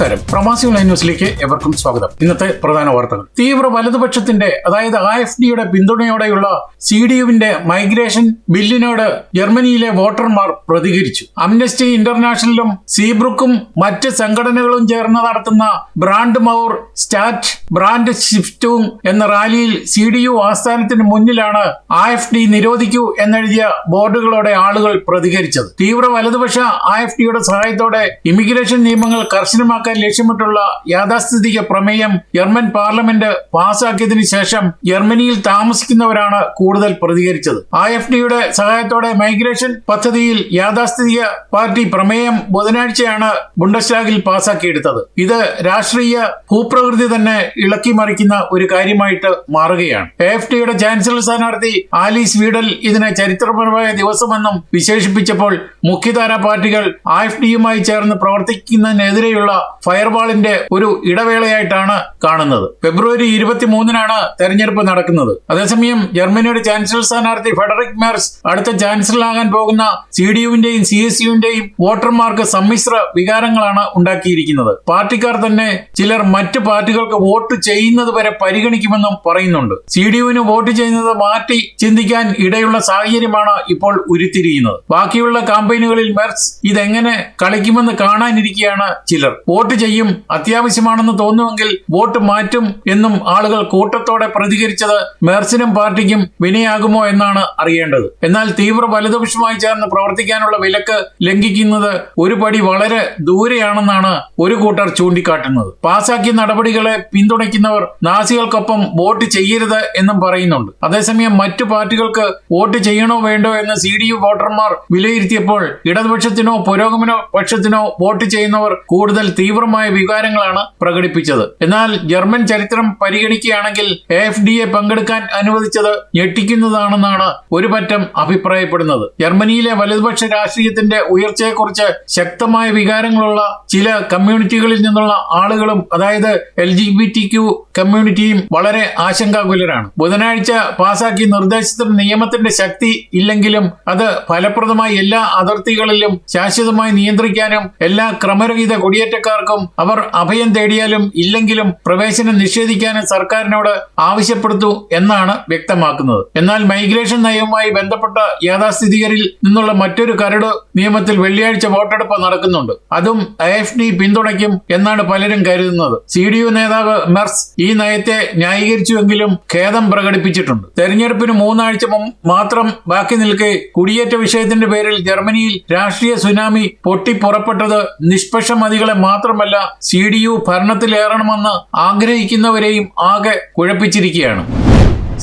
നമസ്കാരം. പ്രവാസി ഓൺലൈൻ ന്യൂസിലേക്ക് എവർക്കും സ്വാഗതം. ഇന്നത്തെ പ്രധാന വാർത്തകൾ. തീവ്ര വലതുപക്ഷത്തിന്റെ അതായത് ആ എഫ് ഡിയുടെ പിന്തുണയോടെയുള്ള സി ഡി യുവിന്റെ മൈഗ്രേഷൻ ബില്ലിനോട് ജർമ്മനിയിലെ വോട്ടർമാർ പ്രതികരിച്ചു. അംനസ്റ്റി ഇന്റർനാഷണലും സീബ്രുക്കും മറ്റ് സംഘടനകളും ചേർന്ന് നടത്തുന്ന ബ്രാൻഡ് മൗർ സ്റ്റാറ്റ് ബ്രാൻഡ് ഷിഫ്റ്റും എന്ന റാലിയിൽ സി ഡി യു ആസ്ഥാനത്തിന് മുന്നിലാണ് ആ എഫ് ഡി നിരോധിക്കൂ എന്നെഴുതിയ ബോർഡുകളോടെ ആളുകൾ പ്രതികരിച്ചത്. തീവ്ര വലതുപക്ഷ ആ എഫ് ഡിയുടെ സഹായത്തോടെ ഇമിഗ്രേഷൻ നിയമങ്ങൾ കർശനമാക്കാൻ ലക്ഷ്യമിട്ടുള്ള യാഥാസ്ഥിതിക പ്രമേയം ജർമ്മൻ പാർലമെന്റ് പാസാക്കിയതിനു ശേഷം ജർമ്മനിയിൽ താമസിക്കുന്നവരാണ് കൂടുതൽ പ്രതികരിച്ചത്. ഐ എഫ് ഡിയുടെ സഹായത്തോടെ മൈഗ്രേഷൻ പദ്ധതിയിൽ യാഥാസ്ഥിതിക പാർട്ടി പ്രമേയം ബുധനാഴ്ചയാണ് ബുണ്ടസ്റ്റാഗിൽ പാസാക്കിയെടുത്തത് ഇത് രാഷ്ട്രീയ ഭൂപ്രകൃതി തന്നെ ഇളക്കി മറിക്കുന്ന ഒരു കാര്യമായിട്ട് മാറുകയാണ്. എഫ് ഡിയുടെ ചാൻസലർ സ്ഥാനാർത്ഥി ആലി സ്വീഡൽ ഇതിനെ ചരിത്രപരമായ ദിവസമെന്നും വിശേഷിപ്പിച്ചപ്പോൾ മുഖ്യധാരാ പാർട്ടികൾ ആഫ് ഡിയുമായി ചേർന്ന് പ്രവർത്തിക്കുന്നതിനെതിരെയുള്ള ഫയർവാളിന്റെ ഒരു ഇടവേളയായിട്ടാണ് കാണുന്നത്. ഫെബ്രുവരി ഇരുപത്തിമൂന്നിനാണ് തെരഞ്ഞെടുപ്പ് നടക്കുന്നത്. അതേസമയം ജർമ്മനിയുടെ ചാൻസലർ സ്ഥാനാർത്ഥി ഫെഡറിക് മെർസ് അടുത്ത ചാൻസലറാകാൻ പോകുന്ന സി ഡി യുവിന്റെയും സി എസ് യുവിന്റെയും വോട്ടർമാർക്ക് സമ്മിശ്ര വികാരങ്ങളാണ് ഉണ്ടാക്കിയിരിക്കുന്നത്. പാർട്ടിക്കാർ തന്നെ ചിലർ മറ്റ് പാർട്ടികൾക്ക് വോട്ട് ചെയ്യുന്നത് വരെ പരിഗണിക്കുമെന്നും പറയുന്നുണ്ട്. സി ഡി യുവിന് വോട്ട് ചെയ്യുന്നത് മാറ്റി ചിന്തിക്കാൻ ഇടയുള്ള സാഹചര്യമാണ് ഇപ്പോൾ ഉരുത്തിരിയുന്നത്. ബാക്കിയുള്ള കാമ്പയിനുകളിൽ മെർസ് ഇതെങ്ങനെ കളിക്കുമെന്ന് കാണാനിരിക്കുകയാണ് ചിലർ. വോട്ട് ചെയ്യും. അത്യാവശ്യമാണെന്ന് തോന്നുമെങ്കിൽ വോട്ട് മാറ്റും എന്നും ആളുകൾ കൂട്ടത്തോടെ പ്രതികരിച്ചത് മേർസിനും പാർട്ടിക്കും വിനയാകുമോ എന്നാണ് അറിയേണ്ടത്. എന്നാൽ തീവ്ര വലതുപക്ഷമായി ചേർന്ന് പ്രവർത്തിക്കാനുള്ള വിലക്ക് ലംഘിക്കുന്നത് ഒരു പടി വളരെ ദൂരെയാണെന്നാണ് ഒരു കൂട്ടർ ചൂണ്ടിക്കാട്ടുന്നത്. പാസാക്കിയ നടപടികളെ പിന്തുണയ്ക്കുന്നവർ നാസികൾക്കൊപ്പം വോട്ട് ചെയ്യരുത് എന്നും പറയുന്നുണ്ട്. അതേസമയം മറ്റു പാർട്ടികൾക്ക് വോട്ട് ചെയ്യണോ വേണ്ടോ എന്ന് സി ഡി യു വോട്ടർമാർ വിലയിരുത്തിയപ്പോൾ ഇടതുപക്ഷത്തിനോ പുരോഗമന പക്ഷത്തിനോ വോട്ട് ചെയ്യുന്നവർ കൂടുതൽ തീവ്രമായ വികാരങ്ങളാണ് പ്രകടിപ്പിച്ചത്. എന്നാൽ ജർമ്മൻ ചരിത്രം പരിഗണിക്കുകയാണെങ്കിൽ എഫ് ഡി എ പങ്കെടുക്കാൻ അനുവദിച്ചത് ഞെട്ടിക്കുന്നതാണെന്നാണ് ഒരു പറ്റം അഭിപ്രായപ്പെടുന്നത്. ജർമ്മനിയിലെ വലതുപക്ഷ രാഷ്ട്രീയത്തിന്റെ ഉയർച്ചയെക്കുറിച്ച് ശക്തമായ വികാരങ്ങളുള്ള ചില കമ്മ്യൂണിറ്റികളിൽ നിന്നുള്ള ആളുകളും അതായത് L G B T Q കമ്മ്യൂണിറ്റിയും വളരെ ആശങ്കാകുലരാണ്. ബുധനാഴ്ച പാസാക്കിയ നിർദ്ദേശത്തിന് നിയമത്തിന്റെ ശക്തി ഇല്ലെങ്കിലും അത് ഫലപ്രദമായി എല്ലാ അതിർത്തികളിലും ശാശ്വതമായി നിയന്ത്രിക്കാനും എല്ലാ ക്രമരഹിത കുടിയേറ്റക്കാർക്കും അവർ അഭയം തേടിയാലും ഇല്ലെങ്കിലും പ്രവേശനം നിഷേധിക്കാനും സർക്കാരിനോട് ആവശ്യപ്പെടുത്തു എന്നാണ് വ്യക്തമാക്കുന്നത്. എന്നാൽ മൈഗ്രേഷൻ നയവുമായി ബന്ധപ്പെട്ട യാഥാസ്ഥിതികരിൽ നിന്നുള്ള മറ്റൊരു കരട് നിയമത്തിൽ വെള്ളിയാഴ്ച വോട്ടെടുപ്പ് നടക്കുന്നുണ്ട്. അതും എഫ് ഡി പിന്തുണയ്ക്കും എന്നാണ് പലരും കരുതുന്നത്. സി ഡി യു നേതാവ് മെർസ് ഈ നയത്തെ ന്യായീകരിച്ചുവെങ്കിലും ഖേദം പ്രകടിപ്പിച്ചിട്ടുണ്ട്. തെരഞ്ഞെടുപ്പിന് മൂന്നാഴ്ച മാത്രം ബാക്കി നിൽക്കെ കുടിയേറ്റ വിഷയത്തിന്റെ പേരിൽ ജർമ്മനിയിൽ രാഷ്ട്രീയ സുനാമി പൊട്ടിപ്പുറപ്പെട്ടത് നിഷ്പക്ഷമതികളെ മാത്രമല്ല സി ഡി യു ഭരണത്തിലേറണമെന്ന് ആഗ്രഹിക്കുന്നവരെയും ആകെ കുഴപ്പിച്ചിരിക്കുകയാണ്.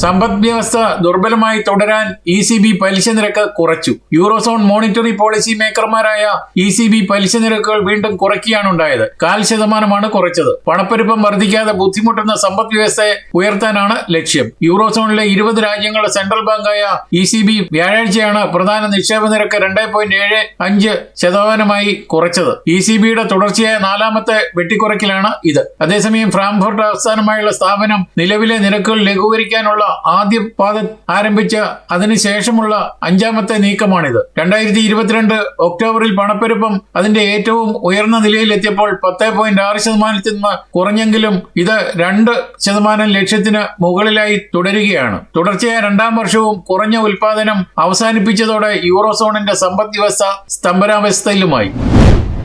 സമ്പദ് വ്യവസ്ഥ ദുർബലമായി തുടരാൻ ഇ സി ബി പലിശ നിരക്ക് കുറച്ചു. യൂറോസോൺ മോണിറ്ററി പോളിസി മേക്കർമാരായ ഇ സി ബി പലിശ നിരക്കുകൾ വീണ്ടും കുറയ്ക്കുകയാണ് ഉണ്ടായത്. കാൽ ശതമാനമാണ് കുറച്ചത്. പണപ്പെരുപ്പം വർദ്ധിക്കാതെ ബുദ്ധിമുട്ടുന്ന സമ്പദ് വ്യവസ്ഥയെ ഉയർത്താനാണ് ലക്ഷ്യം. യൂറോസോണിലെ ഇരുപത് രാജ്യങ്ങളുടെ സെൻട്രൽ ബാങ്കായ ഇ സി ബി വ്യാഴാഴ്ചയാണ് പ്രധാന നിക്ഷേപ നിരക്ക് രണ്ട് പോയിന്റ് ഏഴ് അഞ്ച് ശതമാനമായി കുറച്ചത്. ഇ സി ബിയുടെ തുടർച്ചയായ നാലാമത്തെ വെട്ടിക്കുറയ്ക്കലാണ് ഇത്. അതേസമയം ഫ്രാങ്ക്ഫർട്ട് ആസ്ഥാനമായുള്ള സ്ഥാപനം നിലവിലെ നിരക്കുകൾ ലഘൂകരിക്കാനുള്ള ആദ്യ പാദ ആരംഭിച്ച അതിനുശേഷമുള്ള അഞ്ചാമത്തെ നീക്കമാണിത്. രണ്ടായിരത്തി ഇരുപത്തിരണ്ട് ഒക്ടോബറിൽ പണപ്പെരുപ്പം അതിന്റെ ഏറ്റവും ഉയർന്ന നിലയിലെത്തിയപ്പോൾ പത്ത് പോയിന്റ് ആറ് ശതമാനത്തിൽ നിന്ന് കുറഞ്ഞെങ്കിലും ഇത് രണ്ട് ശതമാനം ലക്ഷ്യത്തിന് മുകളിലായി തുടരുകയാണ്. തുടർച്ചയായ രണ്ടാം വർഷവും കുറഞ്ഞ ഉൽപാദനം അവസാനിപ്പിച്ചതോടെ യൂറോസോണിന്റെ സമ്പദ് വ്യവസ്ഥ സ്തംഭനാവസ്ഥയിലുമായി.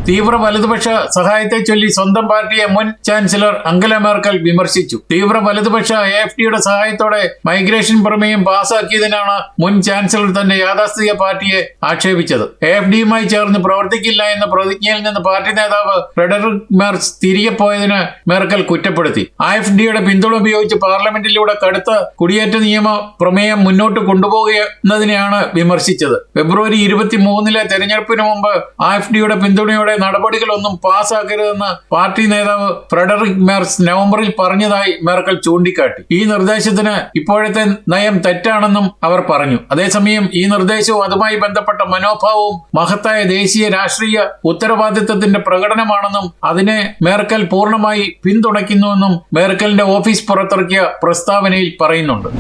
തീവ്ര വലതുപക്ഷ സഹായത്തെ ചൊല്ലി സ്വന്തം പാർട്ടിയെ മുൻ ചാൻസലർ അംഗല മേർക്കൽ വിമർശിച്ചു. തീവ്ര വലതുപക്ഷ എ എഫ് ഡിയുടെ സഹായത്തോടെ മൈഗ്രേഷൻ പ്രമേയം പാസാക്കിയതിനാണ് മുൻ ചാൻസലർ തന്റെ യാഥാസ്ഥിതിക പാർട്ടിയെ ആക്ഷേപിച്ചത്. എ എഫ് ഡിയുമായി ചേർന്ന് പ്രവർത്തിക്കില്ല എന്ന പ്രതിജ്ഞയിൽ നിന്ന് പാർട്ടി നേതാവ് ഫ്രെഡറിക് മെർസ് തിരികെ പോയതിന് മേർക്കൽ കുറ്റപ്പെടുത്തി. ഐ എഫ് ഡിയുടെ പിന്തുണ ഉപയോഗിച്ച് പാർലമെന്റിലൂടെ കടുത്ത കുടിയേറ്റ നിയമ പ്രമേയം മുന്നോട്ട് കൊണ്ടുപോകുന്നതിനെയാണ് വിമർശിച്ചത്. ഫെബ്രുവരി ഇരുപത്തിമൂന്നിലെ തെരഞ്ഞെടുപ്പിന് മുമ്പ് ഐ എഫ് ഡിയുടെ പിന്തുണയോടെ ഉൾപ്പെടെ നടപടികളൊന്നും പാസ്സാക്കരുതെന്ന് പാർട്ടി നേതാവ് ഫ്രെഡറിക് മെർസ് നവംബറിൽ പറഞ്ഞതായി മെർക്കൽ ചൂണ്ടിക്കാട്ടി. ഈ നിർദ്ദേശത്തിന് ഇപ്പോഴത്തെ നയം തെറ്റാണെന്നും അവർ പറഞ്ഞു. അതേസമയം ഈ നിർദ്ദേശവും അതുമായി ബന്ധപ്പെട്ട മനോഭാവവും മഹത്തായ ദേശീയ രാഷ്ട്രീയ ഉത്തരവാദിത്തത്തിന്റെ പ്രകടനമാണെന്നും അതിനെ മേർക്കൽ പൂർണമായി പിന്തുണയ്ക്കുന്നുവെന്നും മേർക്കലിന്റെ ഓഫീസ് പുറത്തിറക്കിയ പ്രസ്താവനയിൽ പറയുന്നുണ്ട്.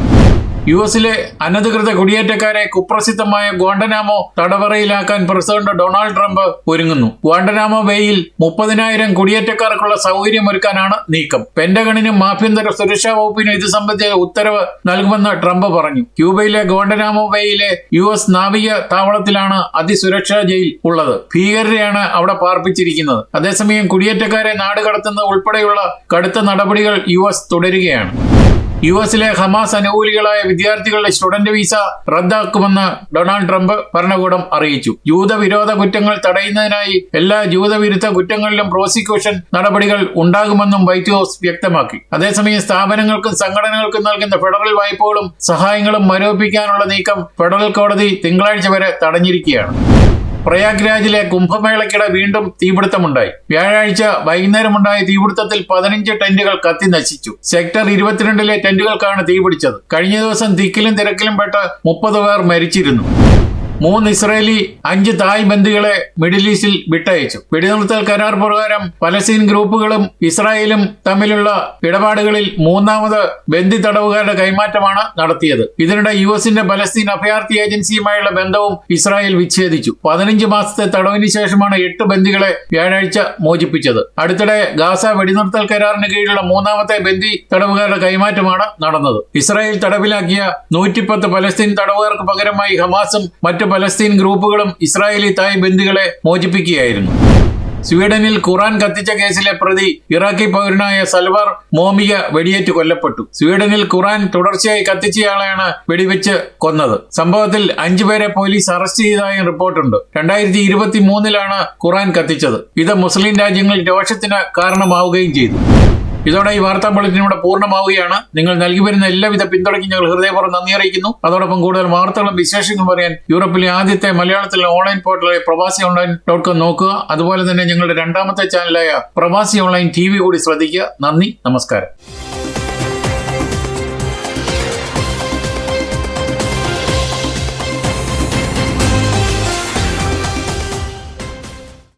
യു എസിലെ അനധികൃത കുടിയേറ്റക്കാരെ കുപ്രസിദ്ധമായ ഗ്വാണ്ടനാമോ തടവറയിലാക്കാൻ പ്രസിഡന്റ് ഡൊണാൾഡ് ട്രംപ് ഒരുങ്ങുന്നു. ഗോണ്ടനാമോ ബേയിൽ മുപ്പതിനായിരം കുടിയേറ്റക്കാർക്കുള്ള സൗകര്യമൊരുക്കാനാണ് നീക്കം. പെന്റഗണിനും ആഭ്യന്തര സുരക്ഷാ വകുപ്പിനും ഇത് സംബന്ധിച്ച ഉത്തരവ് നൽകുമെന്ന് ട്രംപ് പറഞ്ഞു. ക്യൂബയിലെ ഗോണ്ടനാമോ ബേയിലെ യു എസ് നാവിക താവളത്തിലാണ് അതിസുരക്ഷാ ജയിൽ ഉള്ളത്. ഭീകരരെയാണ് അവിടെ പാർപ്പിച്ചിരിക്കുന്നത്. അതേസമയം കുടിയേറ്റക്കാരെ നാട് കടത്തുന്നത് ഉൾപ്പെടെയുള്ള കടുത്ത നടപടികൾ യു എസ് തുടരുകയാണ്. യു എസിലെ ഹമാസ് അനുകൂലികളായ വിദ്യാർത്ഥികളുടെ സ്റ്റുഡന്റ് വിസ റദ്ദാക്കുമെന്ന് ഡൊണാൾഡ് ട്രംപ് ഭരണകൂടം അറിയിച്ചു. ജൂതവിരോധ കുറ്റങ്ങൾ തടയുന്നതിനായി എല്ലാ ജൂതവിരുദ്ധ കുറ്റങ്ങളിലും പ്രോസിക്യൂഷൻ നടപടികൾ ഉണ്ടാകുമെന്നും വൈറ്റ് ഹൗസ് വ്യക്തമാക്കി. അതേസമയം സ്ഥാപനങ്ങൾക്കും സംഘടനകൾക്കും നൽകുന്ന ഫെഡറൽ വായ്പകളും സഹായങ്ങളും മരവിപ്പിക്കാനുള്ള നീക്കം ഫെഡറൽ കോടതി തിങ്കളാഴ്ച വരെ തടഞ്ഞിരിക്കുകയാണ്. പ്രയാഗ്രാജിലെ കുംഭമേളയ്ക്കിടെ വീണ്ടും തീപിടുത്തമുണ്ടായി. വ്യാഴാഴ്ച വൈകുന്നേരമുണ്ടായ തീപിടുത്തത്തിൽ പതിനഞ്ച് ടെന്റുകൾ കത്തി നശിച്ചു. സെക്ടർ ഇരുപത്തിരണ്ടിലെ ടെന്റുകൾക്കാണ് തീപിടിച്ചത്. കഴിഞ്ഞ ദിവസം തിക്കിലും തിരക്കിലും പെട്ട് മുപ്പത് പേർ മരിച്ചിരുന്നു. മൂന്ന് ഇസ്രയേലി അഞ്ച് തായ് ബന്ദികളെ മിഡിൽ ഈസ്റ്റിൽ വിട്ടയച്ചു. വെടിനിർത്തൽ കരാർ പ്രകാരം പലസ്തീൻ ഗ്രൂപ്പുകളും ഇസ്രായേലും തമ്മിലുള്ള ഇടപാടുകളിൽ മൂന്നാമത് ബന്ദി തടവുകാരുടെ കൈമാറ്റമാണ് നടത്തിയത്. ഇതിനിടെ യു എസിന്റെ പലസ്തീൻ അഭയാർത്ഥി ഏജൻസിയുമായുള്ള ബന്ധവും ഇസ്രായേൽ വിച്ഛേദിച്ചു. പതിനഞ്ച് മാസത്തെ തടവിന് ശേഷമാണ് എട്ട് ബന്ദികളെ വ്യാഴാഴ്ച മോചിപ്പിച്ചത്. അടുത്തിടെ ഗാസ വെടിനിർത്തൽ കരാറിന് കീഴിലുള്ള മൂന്നാമത്തെ ബന്ദി തടവുകാരുടെ കൈമാറ്റമാണ് നടന്നത്. ഇസ്രായേൽ തടവിലാക്കിയ നൂറ്റിപ്പത്ത് പലസ്തീൻ തടവുകാർക്ക് പകരമായി ഹമാസും മറ്റു പലസ്തീൻ ഗ്രൂപ്പുകളും ഇസ്രായേലി തായ് ബന്ദികളെ മോചിപ്പിക്കുകയായിരുന്നു. സ്വീഡനിൽ ഖുറാൻ കത്തിച്ച കേസിലെ പ്രതി ഇറാഖി പൗരനായ സൽവർ മോമിക വെടിയേറ്റ് കൊല്ലപ്പെട്ടു. സ്വീഡനിൽ ഖുറാൻ തുടർച്ചയായി കത്തിച്ചയാളെയാണ് വെടിവെച്ച് കൊന്നത്. സംഭവത്തിൽ അഞ്ചുപേരെ പോലീസ് അറസ്റ്റ് ചെയ്തതായും റിപ്പോർട്ടുണ്ട്. രണ്ടായിരത്തി ഇരുപത്തി മൂന്നിലാണ് ഖുറാൻ കത്തിച്ചത്. ഇത് മുസ്ലിം രാജ്യങ്ങളിൽ രോഷത്തിന് കാരണമാവുകയും ചെയ്തു. ഇതോടെ ഈ വാർത്താ ബുള്ളറ്റിൻ ഇവിടെ പൂർണമാവുകയാണ്. നിങ്ങൾ നൽകി വരുന്ന എല്ലാവിധ പിന്തുണയ്ക്കും ഞങ്ങൾ ഹൃദയപൂർവം നന്ദി അറിയിക്കുന്നു. അതോടൊപ്പം കൂടുതൽ വാർത്തകളും വിശേഷങ്ങളും പറയാൻ യൂറോപ്പിലെ ആദ്യത്തെ മലയാളത്തിലെ ഓൺലൈൻ പോർട്ടലായ പ്രവാസി ഓൺലൈൻ ഡോട്ട് കോം നോക്കുക. അതുപോലെ തന്നെ ഞങ്ങളുടെ രണ്ടാമത്തെ ചാനലായ പ്രവാസി ഓൺലൈൻ ടി കൂടി ശ്രദ്ധിക്കുക. നന്ദി നമസ്കാരം.